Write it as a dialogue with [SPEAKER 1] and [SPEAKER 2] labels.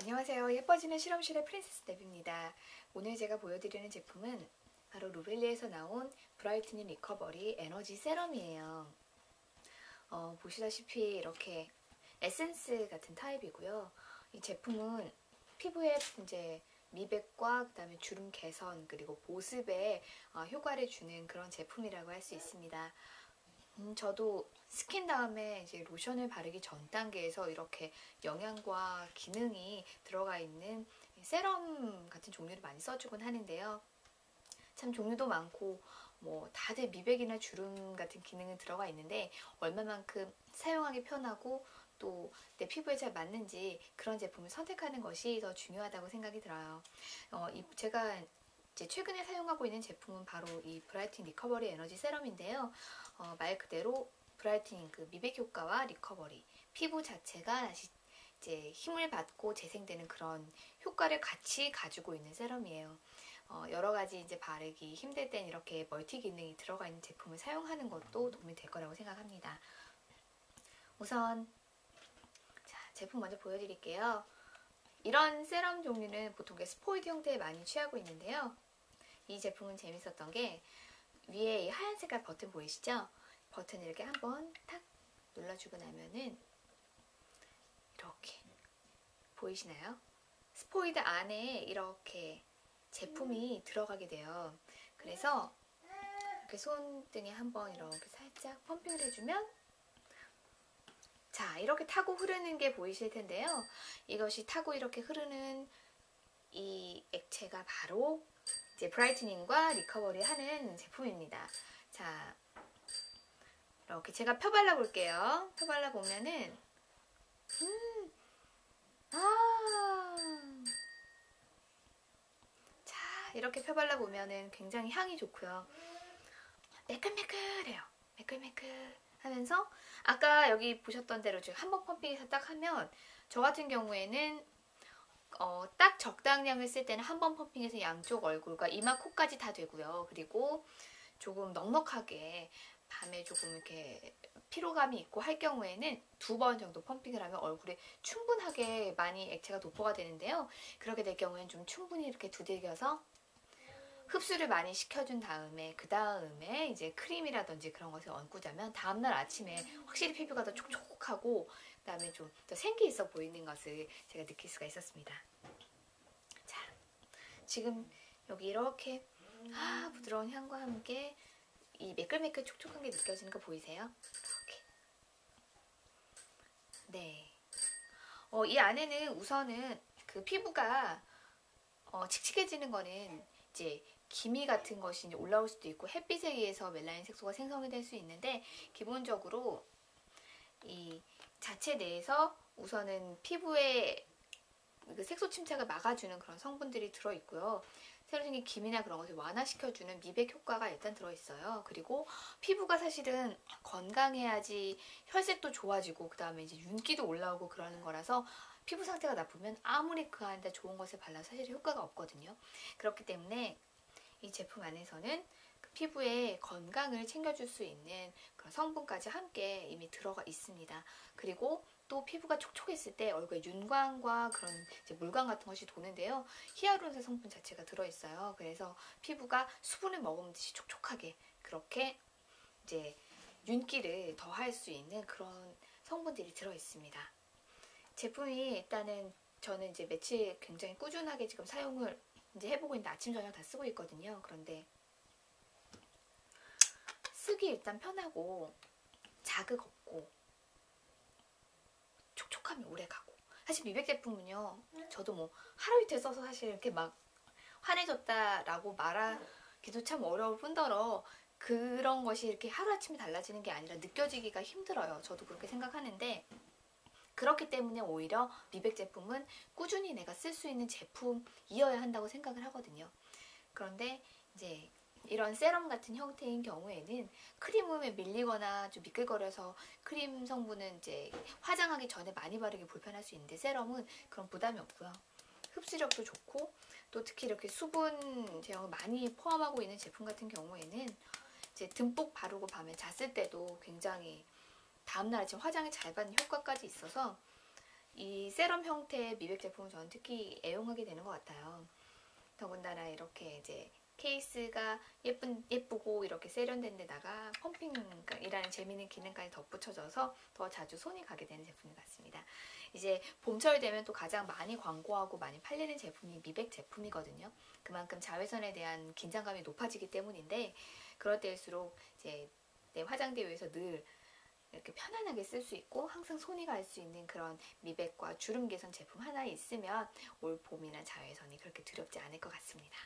[SPEAKER 1] 안녕하세요. 예뻐지는 실험실의 프린세스 랩입니다. 오늘 제가 보여드리는 제품은 바로 루벨리에서 나온 브라이트닝 리커버리 에너지 세럼이에요. 어, 보시다시피 이렇게 에센스 같은 타입이고요. 이 제품은 피부에 이제 미백과 그다음에 주름 개선 그리고 보습에 어, 효과를 주는 그런 제품이라고 할 수 있습니다. 음, 저도 스킨 다음에 이제 로션을 바르기 전 단계에서 이렇게 영양과 기능이 들어가 있는 세럼 같은 종류를 많이 써주곤 하는데요. 참 종류도 많고 뭐 다들 미백이나 주름 같은 기능은 들어가 있는데 얼마만큼 사용하기 편하고 또 내 피부에 잘 맞는지 그런 제품을 선택하는 것이 더 중요하다고 생각이 들어요. 어, 이 제가 이 제 최근에 사용하고 있는 제품은 바로 이 브라이팅 리커버리 에너지 세럼인데요. 어, 말 그대로 브라이트닝 그 미백 효과와 리커버리 피부 자체가 다시 이제 힘을 받고 재생되는 그런 효과를 같이 가지고 있는 세럼이에요. 어, 여러 가지 이제 바르기 힘들 땐 이렇게 멀티 기능이 들어가 있는 제품을 사용하는 것도 도움이 될 거라고 생각합니다. 우선 자, 제품 먼저 보여드릴게요. 이런 세럼 종류는 보통 스포이드 형태에 많이 취하고 있는데요. 이 제품은 재밌었던 게 위에 이 하얀 색깔 버튼 보이시죠? 버튼 이렇게 한번 탁 눌러주고 나면은 이렇게 보이시나요? 스포이드 안에 이렇게 제품이 들어가게 돼요. 그래서 이렇게 손등에 한번 이렇게 살짝 펌핑을 해주면 자 이렇게 타고 흐르는 게 보이실 텐데요. 이것이 타고 이렇게 흐르는 이 액체가 바로 이제 브라이트닝과 리커버리 하는 제품입니다. 자 이렇게 제가 펴발라 볼게요. 펴발라 보면은 음, 아, 자 이렇게 펴발라 보면은 굉장히 향이 좋고요. 매끌매끌해요. 매끌매끌 하면서 아까 여기 보셨던 대로 지금 한 번 펌핑해서 딱 하면 저 같은 경우에는 어, 딱 적당량을 쓸 때는 한 번 펌핑해서 양쪽 얼굴과 이마 코까지 다 되고요. 그리고 조금 넉넉하게 밤에 조금 이렇게 피로감이 있고 할 경우에는 두 번 정도 펌핑을 하면 얼굴에 충분하게 많이 액체가 도포가 되는데요. 그렇게 될 경우에는 좀 충분히 이렇게 두들겨서 흡수를 많이 시켜준 다음에 그 다음에 이제 크림이라든지 그런 것을 얹고 자면 다음날 아침에 확실히 피부가 더 촉촉하고 그다음에 좀 더 생기 있어 보이는 것을 제가 느낄 수가 있었습니다. 자, 지금 여기 이렇게 아, 부드러운 향과 함께 이 매끌매끌 촉촉한 게 느껴지는 거 보이세요? 이렇게. 네. 어, 이 안에는 우선은 그 피부가 어, 칙칙해지는 거는 이제 기미 같은 것이 이제 올라올 수도 있고 햇빛에 의해서 멜라닌 색소가 생성이 될 수 있는데 기본적으로 이 자체 내에서 우선은 피부에 그 색소 침착을 막아주는 그런 성분들이 들어 있고요. 새로 생긴 기미나 그런 것을 완화시켜주는 미백 효과가 일단 들어있어요. 그리고 피부가 사실은 건강해야지 혈색도 좋아지고 그 다음에 이제 윤기도 올라오고 그러는 거라서 피부 상태가 나쁘면 아무리 그 안에 좋은 것을 발라도 사실 효과가 없거든요. 그렇기 때문에 이 제품 안에서는 그 피부의 건강을 챙겨줄 수 있는 그런 성분까지 함께 이미 들어가 있습니다. 그리고 또 피부가 촉촉했을 때 얼굴에 윤광과 그런 물광 같은 것이 도는데요. 히아루론산 성분 자체가 들어있어요. 그래서 피부가 수분을 머금듯이 촉촉하게 그렇게 이제 윤기를 더할 수 있는 그런 성분들이 들어있습니다. 제품이 일단은 저는 이제 며칠 굉장히 꾸준하게 지금 사용을 이제 해보고 있는데 아침 저녁 다 쓰고 있거든요. 그런데 쓰기 일단 편하고 자극 없고 촉촉함이 오래 가고. 사실 미백 제품은요 저도 뭐 하루 이틀 써서 사실 이렇게 막 환해졌다라고 말하기도 참 어려울 뿐더러 그런 것이 이렇게 하루아침에 달라지는 게 아니라 느껴지기가 힘들어요. 저도 그렇게 생각하는데 그렇기 때문에 오히려 미백 제품은 꾸준히 내가 쓸 수 있는 제품이어야 한다고 생각을 하거든요. 그런데 이제 이런 세럼 같은 형태인 경우에는 크림을 밀리거나 좀 미끌거려서 크림 성분은 이제 화장하기 전에 많이 바르기 불편할 수 있는데 세럼은 그런 부담이 없고요. 흡수력도 좋고 또 특히 이렇게 수분 제형을 많이 포함하고 있는 제품 같은 경우에는 이제 듬뿍 바르고 밤에 잤을 때도 굉장히 다음날 아침 화장이 잘 받는 효과까지 있어서 이 세럼 형태의 미백 제품은 저는 특히 애용하게 되는 것 같아요. 더군다나 이렇게 이제 케이스가 예쁜 예쁘고 이렇게 세련된 데다가 펌핑이라는 재미있는 기능까지 덧붙여져서 더 자주 손이 가게 되는 제품 같습니다. 이제 봄철 되면 또 가장 많이 광고하고 많이 팔리는 제품이 미백 제품이거든요. 그만큼 자외선에 대한 긴장감이 높아지기 때문인데 그럴 때일수록 이제 내 화장대 위에서 늘 이렇게 편안하게 쓸 수 있고 항상 손이 갈 수 있는 그런 미백과 주름 개선 제품 하나 있으면 올 봄이나 자외선이 그렇게 두렵지 않을 것 같습니다.